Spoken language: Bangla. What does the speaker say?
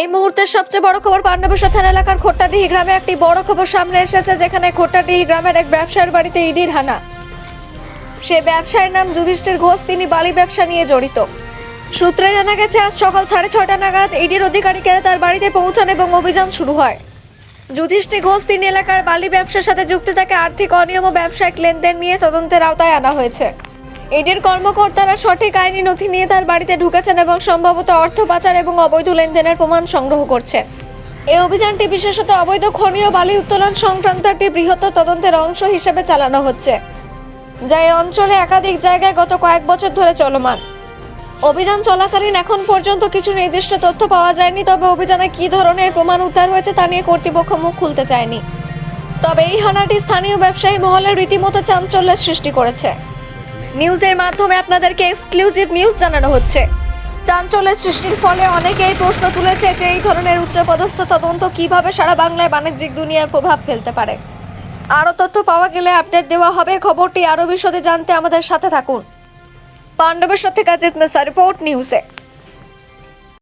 এই মুহূর্তের সবচেয়ে বড় খবর পাণ্ডবেশ্বর থানা এলাকার খোট্টাডিহি গ্রামে একটি বড় খবর সামনে এসেছে, যেখানে খোট্টাডিহি গ্রামের এক ব্যবসায়ীর বাড়িতে ইডির হানা। সে ব্যবসায়ীর নাম যুধিষ্ঠির ঘোষ, তিনি বালি ব্যবসা নিয়ে জড়িত। সূত্রে জানা গেছে, আজ সকাল সাড়ে ছয়টা নাগাদ ইডির অধিকারীরা তার বাড়িতে পৌঁছান এবং অভিযান শুরু হয়। যুধিষ্ঠির ঘোষ, তিনি এলাকার বালি ব্যবসার সাথে যুক্ত, তাকে আর্থিক অনিয়ম ও ব্যবসায়িক লেনদেন নিয়ে তদন্তের আওতায় আনা হয়েছে। ইডির কর্মকর্তারা সঠিক আইনি নথি নিয়ে তার বাড়িতে ঢুকেছেন এবং সম্ভবত অর্থ পাচার এবং অবৈধ লেনদেনের প্রমাণ সংগ্রহ করছেন। এই অভিযানটি বিশেষত অবৈধ খনীয় বালি উত্তোলন সংক্রান্ত একটি বৃহত্তর তদন্তের অংশ হিসেবে চালানো হচ্ছে, যা এই অঞ্চলে একাধিক জায়গায় গত কয়েক বছর ধরে চলমান। অভিযান চলাকালীন এখন পর্যন্ত কিছু নির্দিষ্ট তথ্য পাওয়া যায়নি, তবে অভিযানে কী ধরনের প্রমাণ উদ্ধার হয়েছে তা নিয়ে কর্তৃপক্ষ মুখ খুলতে চায়নি। তবে এই হানাটি স্থানীয় ব্যবসায়ী মহলের রীতিমতো চাঞ্চল্যের সৃষ্টি করেছে। নিউজের মাধ্যমে আপনাদেরকে এক্সক্লুসিভ নিউজ জানানো হচ্ছে। চাঞ্চল্যের সৃষ্টির ফলে অনেকেই প্রশ্ন তুলেছে যে এই ধরনের উচ্চপদস্থ তদন্ত কীভাবে সারা বাংলায় বাণিজ্যিক দুনিয়ার প্রভাব ফেলতে পারে। আরও তথ্য পাওয়া গেলে আপডেট দেওয়া হবে। খবরটি আরও বিশদে জানতে আমাদের সাথে থাকুন। পাণ্ডবেশ্বর থেকে জিত মেসা রিপোর্ট নিউজে।